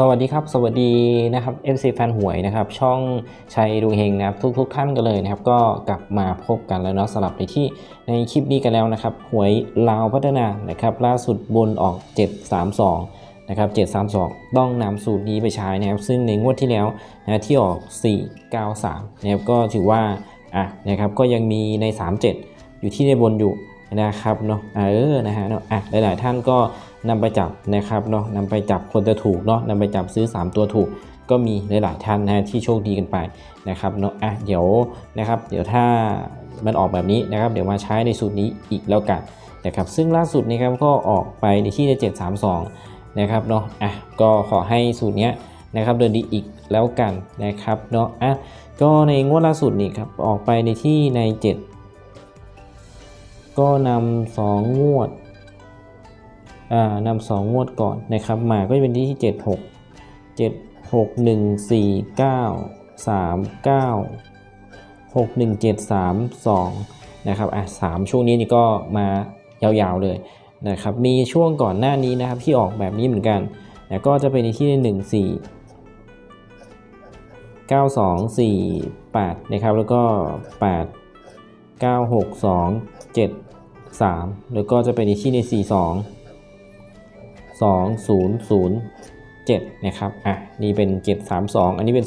สวัสดีครับ สวัสดีนะครับ MC แฟนหวยนะครับ ช่องชัยดูเฮงนะครับ ทุกๆทท่านกันเลยนะครับ ก็กลับมาพบกันแล้วเนาะสำหรับในที่ในคลิปนี้กันแล้วนะครับ หวยลาวพัฒนานะครับ ล่าสุดบนออก 732 นะครับ 732 ต้องนำสูตรนี้ไปใช้นะครับ ซึ่งในงวดที่แล้วนะที่ออก 493 นะครับ ก็ถือว่าอะนะครับก็ยังมีใน 37 อยู่ที่ในบนอยู่นะครับเนาะเออนะฮะเนาะอะหลายๆท่านก็ นำไปจับนะครับเนาะนำไปจับคนจะถูกเนาะนำไปจับซื้อ 3 ตัวถูก ก็มีหลายๆท่านนะที่โชคดีกันไปนะครับเนาะอะเดี๋ยวนะครับเดี๋ยวถ้ามันออกแบบนี้นะครับ เดี๋ยวมาใช้ในสูตรนี้อีกแล้วกันนะครับซึ่งล่าสุดนะครับก็ออกไปในที่ใน732นะครับเนาะอะก็ขอให้สูตรเนี้ยนะครับเดินดีอีกแล้วกันนะครับเนาะอะก็ในงวดล่าสุดนี่ครับออกไปในที่ใน 7 ก็นำสองงวด นำสองงวดก่อนนะครับมาก็จะเป็นที่ 7 6 7 6 1 4 9 3 9 6 1 7 3 2นะครับอะสามช่วงนี้นี่ก็มายาวๆเลยนะครับมีช่วงก่อนหน้านี้นะครับที่ออกแบบนี้เหมือนกันนะก็จะเป็นในที่ 1 4 9 2 4 8 นะครับ แล้วก็ 8 9 6 2 7 3 แล้วก็จะเป็นในที่ใน 4 2 2007 นะครับ อะ นี่เป็น 732 อันนี้เป็น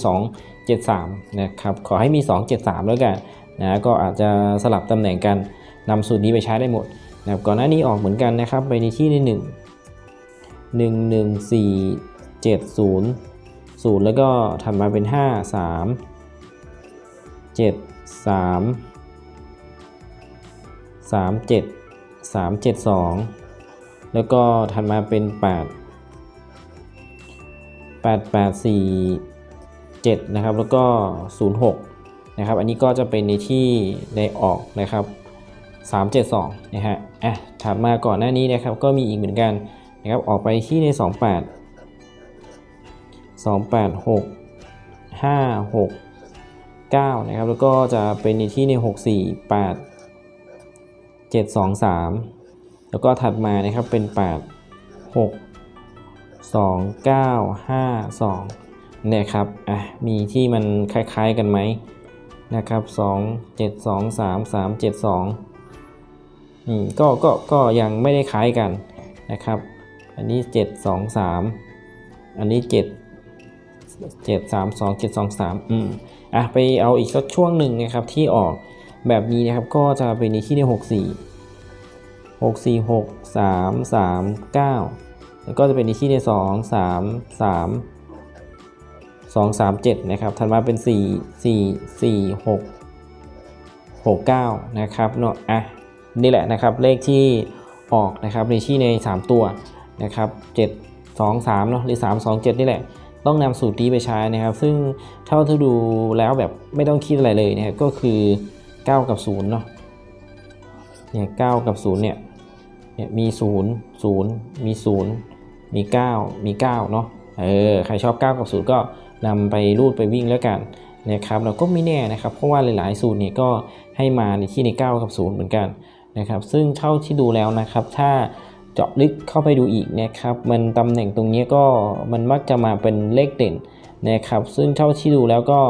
273 นะครับ ขอให้มี 273 แล้วกันนะ ก็อาจจะสลับตำแหน่งกันนำสูตรนี้ไปใช้ได้หมดนะครับก่อนหน้านี้ออกเหมือนกันนะครับ ไปในที่ใน1 1 1 4 7 0 0 แล้วก็ถัดมาเป็น 5 3 7 3 3 7 3 7 2 แล้วก็ถัดมาเป็น 8 8 8 4 7 นะครับ แล้วก็ 06 นะครับ อันนี้ก็จะเป็นในที่ในออกนะครับ 372 นะฮะ อะ ถัดมาก่อนหน้านี้นะครับ ก็มีอีกเหมือนกันนะครับ ออกไปที่ใน 28 28 6 5 6 9นะครับแล้วก็จะเป็นในที่ใน 64 8 7 2 3 แล้วก็ถัดมานะครับเป็น 8 6 2 9 5 2เนี่ยครับอะมีที่มันคล้ายๆกันไหมนะครับ2 7 2 3 3 7 2อืมก็ก็ก็ยังไม่ได้คล้ายกันนะครับ อันนี้ 7 2 3 อันนี้ 7 7 3 2 7 2 3อืมอะไปเอาอีกสักช่วงหนึ่งนะครับที่ออกแบบนี้นะครับก็จะเป็นในที่ใน64 6 4 6 3 3 9 แล้วก็จะเป็นในที่ใน 2 3 3 2 3 7 นะครับ ถัดมาเป็น 4 4 4 6 6 9 นะครับ เนาะ อะ นี่แหละนะครับ เลขที่ออกนะครับในที่ใน 3 ตัวนะครับ 7 2 3 เนาะ หรือ 3 2 7 นี่แหละ ต้องนำสูตรนี้ไปใช้นะครับ ซึ่งเท่าที่ดูแล้วแบบไม่ต้องคิดอะไรเลยนะครับ ก็คือ 9 กับ 0 เนาะ เนี่ย 9 กับ 0 เนี่ย เนี่ยมี 0 0 มี 0 มี 9 มี 9 เนาะเออใครชอบ 9 กับ 0 ก็นำไปรูดไปวิ่งแล้วกันนะครับเราก็ไม่แน่นะครับเพราะว่าหลายๆ สูตรเนี่ยก็ให้มาในที่ใน 9 กับ 0 เหมือนกันนะครับซึ่งเท่าที่ดูแล้วนะครับ ถ้าเจาะลึกเข้าไปดูอีกนะครับมันตำแหน่งตรงนี้ก็มันมักจะมาเป็นเลขเด่นนะครับซึ่งเท่าที่ดูแล้วก็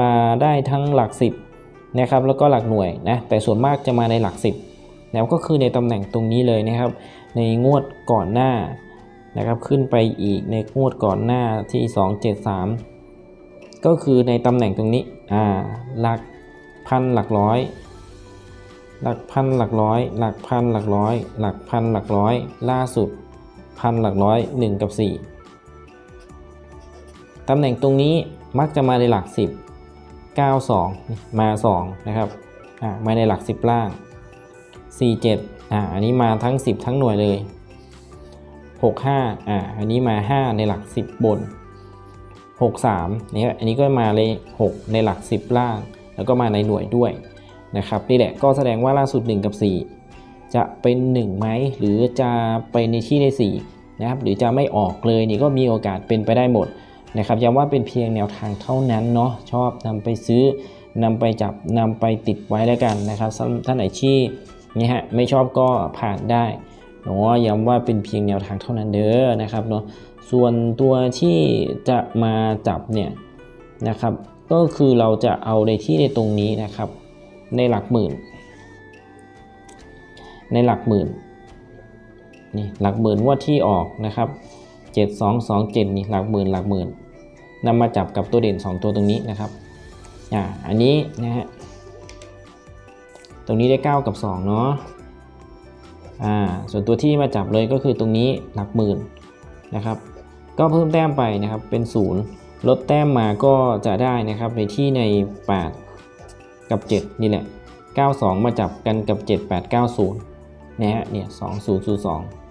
มาได้ทั้งหลัก 10นะครับแล้วก็หลักหน่วยนะแต่ส่วนมากจะมาในหลัก 10 แล้วก็คือในตำแหน่งตรงนี้เลยนะครับ ในงวดก่อนหน้านะครับขึ้นไปอีกในงวดก่อนหน้าที่ 273 ก็คือในตำแหน่งตรงนี้อ่าหลักพันหลักร้อย หลักพันหลักร้อย หลักพันหลักร้อย หลักพันหลักร้อย ล่าสุดพันหลักร้อย 1 กับ 4 ตำแหน่งตรงนี้มักจะมาในหลัก 10 9 2 มา 2 นะครับอ่ามาในหลัก 10 ล่าง 47อ่าอันนี้มาทั้ง 10 ทั้งหน่วยเลย 65อ่าอันนี้มา 5 ในหลัก 10 บน 63นี่อันนี้ก็มาเลย6ในหลัก 10 ล่าง แล้วก็มาในหน่วยด้วยนะครับนี่แหละก็แสดงว่าล่าสุด 1 กับ 4 จะเป็น 1 ไหม หรือจะไปในที่ใน 4 นะครับ หรือจะไม่ออกเลยนี่ก็มีโอกาสเป็นไปได้หมดนะครับย้ำว่าเป็นเพียงแนวทางเท่านั้นเนาะชอบนำไปซื้อนำไปจับนำไปติดไว้แล้วกันนะครับท่านไหนที่ นี่ฮะไม่ชอบก็ผ่านได้เนาะย้ำว่าเป็นเพียงแนวทางเท่านั้นเด้อนะครับเนาะส่วนตัวที่จะมาจับเนี่ยนะครับก็คือเราจะเอาในที่ในตรงนี้นะครับ ในหลักหมื่น ในหลักหมื่นนี่หลักหมื่นว่าที่ออกนะครับ 7227นี่หลักหมื่นหลักหมื่นนำมาจับกับตัวเด่น 2 ตัวตรงนี้นะครับอ่าอันนี้นะฮะ ตรงนี้ได้ 9 กับ 2 เนาะอ่าส่วนตัวที่มาจับเลยก็คือตรงนี้หลักหมื่นนะครับ ก็เพิ่มแต้มไปนะครับเป็น 0 ลดแต้มมาก็จะได้นะครับในที่ใน 8 กับ 7 นี่แหละ 92 มาจับกันกับ 7890 นะฮะเนี่ย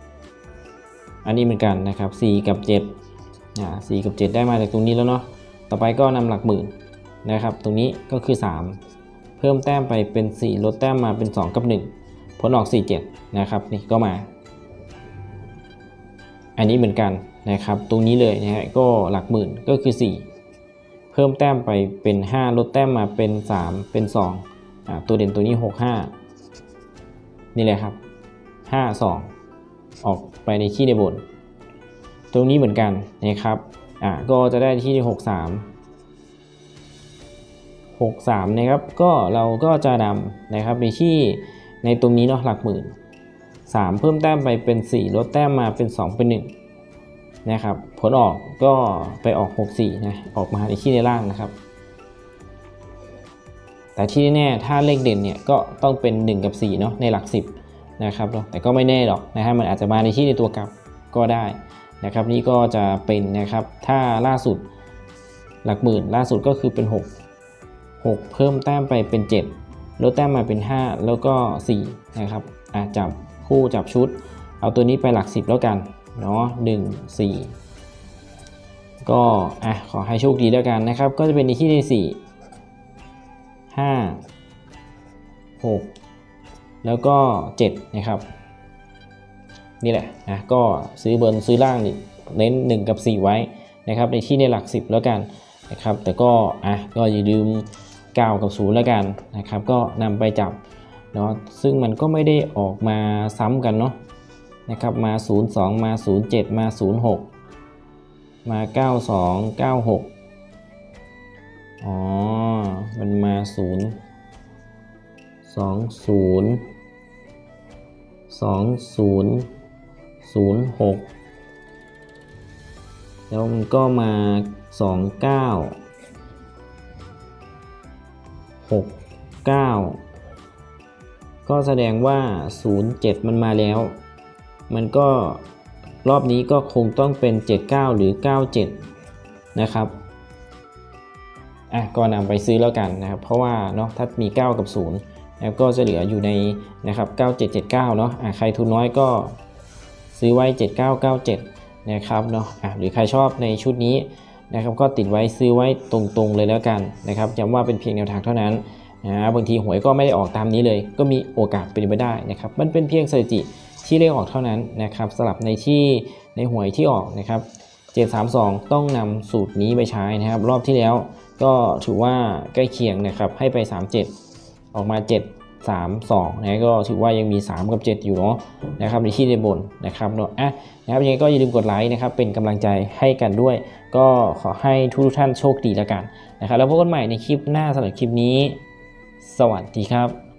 2002 อันนี้เหมือนกันนะครับ 4 กับ 7อ่า4กับ 7 ได้มาจากตรงนี้แล้วเนาะต่อไปก็นำหลักหมื่นนะครับ ตรงนี้ก็คือ 3 เพิ่มแต้มไปเป็น 4 ลดแต้มมาเป็น 2 กับ 1 ผลออก 4 7 นะครับนี่ก็มา อันนี้เหมือนกันนะครับ ตรงนี้เลยนะฮะก็หลักหมื่นก็คือ 4 เพิ่มแต้มไปเป็น 5 ลดแต้มมาเป็น 3 เป็น 2อ่าตัวเด่นตัวนี้ 6 5 นี่แหละครับ 5 2 ออกไปในที่ในบน ตรงนี้เหมือนกันนะครับอ่าก็จะได้ที่ 63 63นะครับก็เราก็จะนำนะครับในที่ในตรงนี้เนาะหลักหมื่น 3 เพิ่มแต้มไปเป็น 4 ลดแต้มมาเป็น 2 เป็น 1 นะครับ ผลออกก็ไปออก 64นะออกมาในที่ในล่างนะครับ แต่ที่แน่ถ้าเลขเด่นเนี่ยก็ต้องเป็น 1 กับ 4 เนาะในหลัก 10 นะครับแต่ก็ไม่แน่หรอกนะฮะมันอาจจะมาในที่ในตัวกลับก็ได้นะครับนี่ก็จะเป็นนะครับถ้าล่าสุดหลักหมื่นล่าสุดก็คือเป็น 6 6 เพิ่มแต้มไปเป็น 7 ลดแต้มมาเป็น 5 แล้วก็ 4 นะครับอะจับคู่จับชุด เอาตัวนี้ไปหลัก 10 แล้วกันเนาะ1 4ก็อะขอให้โชคดีแล้วกันนะครับ ก็จะเป็นในที่ใน4 5 6แล้วก็7นะครับ นี่แหละนะก็ซื้อเบนซื้อล่างนี่เน้น1กับ4ไว้นะครับ ในที่ในหลัก10แล้วกันนะครับ แต่ก็อะก็อย่าลืม 9 กับ0แล้วกันนะครับ ก็นำไปจับเนาะซึ่งมันก็ไม่ได้ออกมาซ้ำกันเนาะนะครับมา 02 มา 07 มา 06 มา 92 96 อ๋อ มันมา 0 20 20 06 แล้วมันก็มา 29 69 ก็แสดงว่า 07 มันมาแล้ว มันก็รอบนี้ก็คงต้องเป็น 79 หรือ 97 นะครับอะก็นำไปซื้อแล้วกันนะครับ เพราะว่าเนาะถ้ามี 9 กับ0แล้วก็จะเหลืออยู่ในนะครับ 9779 เนาะอะใครทุนน้อยก็ซื้อไว้ 7997 นะครับเนาะอะหรือใครชอบในชุดนี้ นะครับก็ติดไว้ซื้อไว้ตรงๆเลยแล้วกันนะครับย้ำว่าเป็นเพียงแนวทางเท่านั้นนะบางทีหวยก็ไม่ได้ออกตามนี้เลย ก็มีโอกาสเป็นไปได้นะครับมันเป็นเพียงสถิติที่เลขออกเท่านั้นนะครับสลับในที่ในหวยที่ออกนะครับ732 ต้องนำสูตรนี้ไปใช้นะครับ รอบที่แล้วก็ถือว่าใกล้เคียงนะครับให้ไป 37 ออกมา 7 3 2นะก็ถือว่ายังมี 3 กับ 7 อยู่เนาะนะครับในที่ในบนนะครับเนาะอะนะครับยังไงก็อย่าลืมกดไลค์นะครับเป็นกำลังใจให้กันด้วย ก็ขอให้ทุกท่านโชคดีแล้วกันนะครับแล้วพบกันใหม่ในคลิปหน้าสำหรับคลิปนี้ สวัสดีครับ